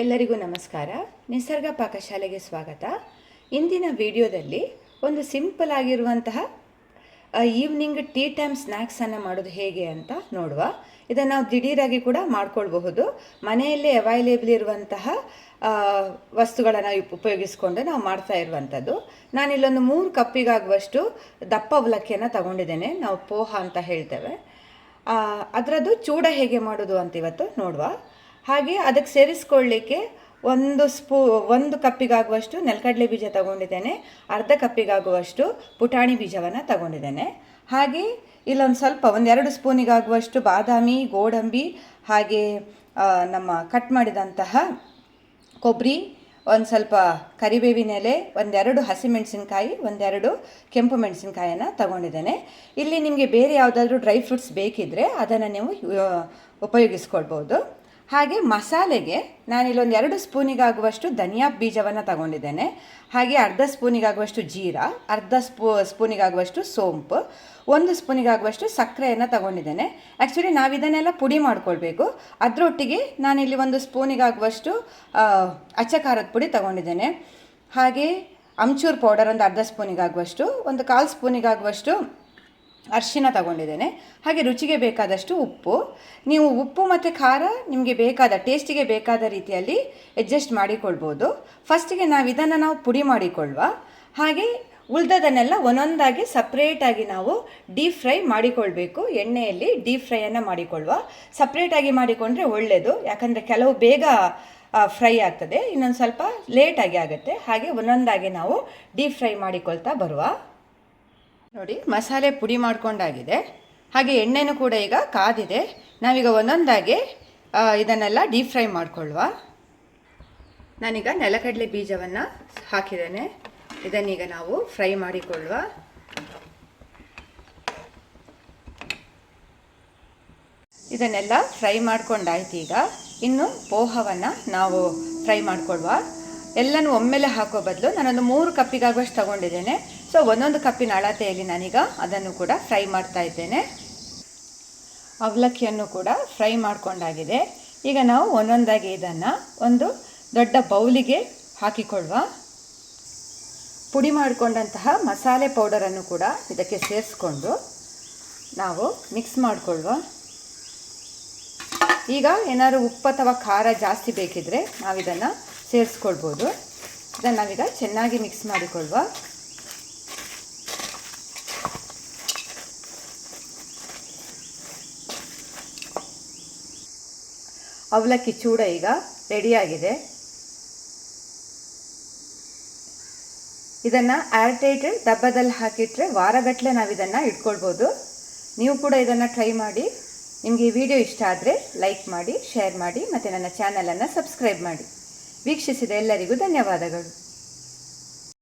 ಎಲ್ಲರಿಗೂ ನಮಸ್ಕಾರ. ನಿಸರ್ಗ ಪಾಕಶಾಲೆಗೆ ಸ್ವಾಗತ. ಇಂದಿನ ವಿಡಿಯೋದಲ್ಲಿ ಒಂದು ಸಿಂಪಲ್ ಆಗಿರುವಂತಹ ಈವ್ನಿಂಗ್ ಟೀ ಟೈಮ್ ಸ್ನ್ಯಾಕ್ಸನ್ನು ಮಾಡೋದು ಹೇಗೆ ಅಂತ ನೋಡುವ. ಇದನ್ನು ನಾವು ದಿಢೀರಾಗಿ ಕೂಡ ಮಾಡ್ಕೊಳ್ಬಹುದು. ಮನೆಯಲ್ಲೇ ಅವೈಲೇಬಲ್ ಇರುವಂತಹ ವಸ್ತುಗಳನ್ನು ಉಪಯೋಗಿಸ್ಕೊಂಡು ನಾವು ಮಾಡ್ತಾ ಇರುವಂಥದ್ದು. ನಾನಿಲ್ಲೊಂದು ಮೂರು ಕಪ್ಪಿಗಾಗುವಷ್ಟು ದಪ್ಪ ಅವಲಕ್ಕಿಯನ್ನು ತಗೊಂಡಿದ್ದೇನೆ. ನಾವು ಪೋಹ ಅಂತ ಹೇಳ್ತೇವೆ. ಅದರದ್ದು ಚೂಡ ಹೇಗೆ ಮಾಡೋದು ಅಂತ ಇವತ್ತು ನೋಡುವ. ಹಾಗೆ ಅದಕ್ಕೆ ಸೇರಿಸ್ಕೊಳ್ಳಿಕ್ಕೆ ಒಂದು ಸ್ಪೂ, ಒಂದು ಕಪ್ಪಿಗಾಗುವಷ್ಟು ನೆಲಕಡಲೆ ಬೀಜ ತಗೊಂಡಿದ್ದೇನೆ, ಅರ್ಧ ಕಪ್ಪಿಗಾಗುವಷ್ಟು ಪುಟಾಣಿ ಬೀಜವನ್ನು ತಗೊಂಡಿದ್ದೇನೆ. ಹಾಗೆ ಇಲ್ಲೊಂದು ಸ್ವಲ್ಪ ಒಂದೆರಡು ಸ್ಪೂನಿಗಾಗುವಷ್ಟು ಬಾದಾಮಿ, ಗೋಡಂಬಿ, ಹಾಗೆ ನಮ್ಮ ಕಟ್ ಮಾಡಿದಂತಹ ಕೊಬ್ಬರಿ ಒಂದು ಸ್ವಲ್ಪ ಕರಿಬೇವಿನ ಎಲೆ ಒಂದೆರಡು ಹಸಿಮೆಣಸಿನ್ಕಾಯಿ ಒಂದೆರಡು ಕೆಂಪು ಮೆಣಸಿನ್ಕಾಯನ್ನು ತಗೊಂಡಿದ್ದೇನೆ. ಇಲ್ಲಿ ನಿಮಗೆ ಬೇರೆ ಯಾವುದಾದ್ರೂ ಡ್ರೈ ಫ್ರೂಟ್ಸ್ ಬೇಕಿದ್ದರೆ ಅದನ್ನು ನೀವು ಉಪಯೋಗಿಸ್ಕೊಳ್ಬೋದು. ಹಾಗೆ ಮಸಾಲೆಗೆ ನಾನಿಲ್ಲೊಂದು ಎರಡು ಸ್ಪೂನಿಗಾಗುವಷ್ಟು ಧನಿಯಾ ಬೀಜವನ್ನು ತಗೊಂಡಿದ್ದೇನೆ. ಹಾಗೆ ಅರ್ಧ ಸ್ಪೂನಿಗಾಗುವಷ್ಟು ಜೀರಾ, ಅರ್ಧ ಸ್ಪೂ, ಸ್ಪೂನಿಗಾಗುವಷ್ಟು ಸೋಂಪು, ಒಂದು ಸ್ಪೂನಿಗಾಗುವಷ್ಟು ಸಕ್ಕರೆಯನ್ನು ತಗೊಂಡಿದ್ದೇನೆ. ಆ್ಯಕ್ಚುಲಿ ನಾವು ಇದನ್ನೆಲ್ಲ ಪುಡಿ ಮಾಡ್ಕೊಳ್ಬೇಕು. ಅದರೊಟ್ಟಿಗೆ ನಾನಿಲ್ಲಿ ಒಂದು ಸ್ಪೂನಿಗಾಗುವಷ್ಟು ಅಚ್ಚ ಖಾರದ ಪುಡಿ ತಗೊಂಡಿದ್ದೇನೆ. ಹಾಗೆ ಅಮ್ಚೂರ್ ಪೌಡರ್ ಒಂದು ಅರ್ಧ ಸ್ಪೂನಿಗಾಗುವಷ್ಟು, ಒಂದು ಕಾಲು ಸ್ಪೂನಿಗಾಗುವಷ್ಟು ಅರಿಶಿನ ತಗೊಂಡಿದ್ದೇನೆ. ಹಾಗೆ ರುಚಿಗೆ ಬೇಕಾದಷ್ಟು ಉಪ್ಪು. ನೀವು ಉಪ್ಪು ಮತ್ತು ಖಾರ ನಿಮಗೆ ಬೇಕಾದ ಟೇಸ್ಟಿಗೆ ಬೇಕಾದ ರೀತಿಯಲ್ಲಿ ಅಡ್ಜಸ್ಟ್ ಮಾಡಿಕೊಳ್ಬೋದು. ಫಸ್ಟಿಗೆ ನಾವು ಇದನ್ನು ನಾವು ಪುಡಿ ಮಾಡಿಕೊಳ್ಳುವ ಹಾಗೆ ಉಳ್ದದನ್ನೆಲ್ಲ ಒಂದೊಂದಾಗಿ ಸಪ್ರೇಟಾಗಿ ನಾವು ಡೀಪ್ ಫ್ರೈ ಮಾಡಿಕೊಳ್ಬೇಕು. ಎಣ್ಣೆಯಲ್ಲಿ ಡೀಪ್ ಫ್ರೈಯನ್ನು ಮಾಡಿಕೊಳ್ಳುವ ಸಪ್ರೇಟಾಗಿ ಮಾಡಿಕೊಂಡ್ರೆ ಒಳ್ಳೆಯದು ಯಾಕಂದರೆ ಕೆಲವು ಬೇಗ ಫ್ರೈ ಆಗ್ತದೆ. ಇನ್ನೊಂದು ಸ್ವಲ್ಪ ಲೇಟಾಗಿ ಆಗುತ್ತೆ. ಹಾಗೆ ಒಂದೊಂದಾಗಿ ನಾವು ಡೀಪ್ ಫ್ರೈ ಮಾಡಿಕೊಳ್ತಾ ಬರುವ. ನೋಡಿ, ಮಸಾಲೆ ಪುಡಿ ಮಾಡ್ಕೊಂಡಾಗಿದೆ. ಹಾಗೆ ಎಣ್ಣೆನೂ ಕೂಡ ಈಗ ಕಾದಿದೆ. ನಾವೀಗ ಒಂದೊಂದಾಗಿ ಇದನ್ನೆಲ್ಲ ಡೀಪ್ ಫ್ರೈ ಮಾಡ್ಕೊಳ್ಳುವ. ನಾನೀಗ ನೆಲಕಡಲೆ ಬೀಜವನ್ನು ಹಾಕಿದ್ದೇನೆ. ಇದನ್ನೀಗ ನಾವು ಫ್ರೈ ಮಾಡಿಕೊಳ್ಳುವ. ಇದನ್ನೆಲ್ಲ ಫ್ರೈ ಮಾಡ್ಕೊಂಡಾಯ್ತು ಈಗ. ಇನ್ನು ಪೋಹವನ್ನು ನಾವು ಫ್ರೈ ಮಾಡ್ಕೊಳ್ಳುವ. ಎಲ್ಲನೂ ಒಮ್ಮೆಲೆ ಹಾಕೋ ಬದಲು ನಾನೊಂದು ಮೂರು ಕಪ್ಪಿಗಾಗುವಷ್ಟು ತಗೊಂಡಿದ್ದೇನೆ. ಸೊ ಒಂದೊಂದು ಕಪ್ಪಿನ ಅಳತೆಯಲ್ಲಿ ನಾನೀಗ ಅದನ್ನು ಕೂಡ ಫ್ರೈ ಮಾಡ್ತಾ ಇದ್ದೇನೆ. ಅವಲಕ್ಕಿಯನ್ನು ಕೂಡ ಫ್ರೈ ಮಾಡಿಕೊಂಡಾಗಿದೆ. ಈಗ ನಾವು ಒಂದೊಂದಾಗಿ ಇದನ್ನು ಒಂದು ದೊಡ್ಡ ಬೌಲಿಗೆ ಹಾಕಿಕೊಳ್ಳುವ. ಪುಡಿ ಮಾಡಿಕೊಂಡಂತಹ ಮಸಾಲೆ ಪೌಡರನ್ನು ಕೂಡ ಇದಕ್ಕೆ ಸೇರಿಸ್ಕೊಂಡು ನಾವು ಮಿಕ್ಸ್ ಮಾಡಿಕೊಳ್ಳುವ. ಈಗ ಏನಾದರೂ ಉಪ್ಪು ಅಥವಾ ಖಾರ ಜಾಸ್ತಿ ಬೇಕಿದ್ದರೆ ನಾವಿದನ್ನು ಸೇರಿಸ್ಕೊಳ್ಬೋದು. ಇದನ್ನು ನಾವೀಗ ಚೆನ್ನಾಗಿ ಮಿಕ್ಸ್ ಮಾಡಿಕೊಳ್ಳುವ. ಅವಲಕ್ಕಿ ಚೂಡ ಈಗ ರೆಡಿಯಾಗಿದೆ ಇದನ್ನು ಆರ್ಟೈಟ್ ಡಬ್ಬದಲ್ಲಿ ಹಾಕಿಟ್ರೆ ವಾರಗಟ್ಟಲೆ ನಾವು ಇದನ್ನು ಇಟ್ಕೊಳ್ಬೋದು. ನೀವು ಕೂಡ ಇದನ್ನು ಟ್ರೈ ಮಾಡಿ. ನಿಮಗೆ ಈ ವಿಡಿಯೋ ಇಷ್ಟ ಆದರೆ ಲೈಕ್ ಮಾಡಿ ಶೇರ್ ಮಾಡಿ, ಮತ್ತು ನನ್ನ ಚಾನಲನ್ನು ಸಬ್ಸ್ಕ್ರೈಬ್ ಮಾಡಿ. ವೀಕ್ಷಿಸಿದ ಎಲ್ಲರಿಗೂ ಧನ್ಯವಾದಗಳು.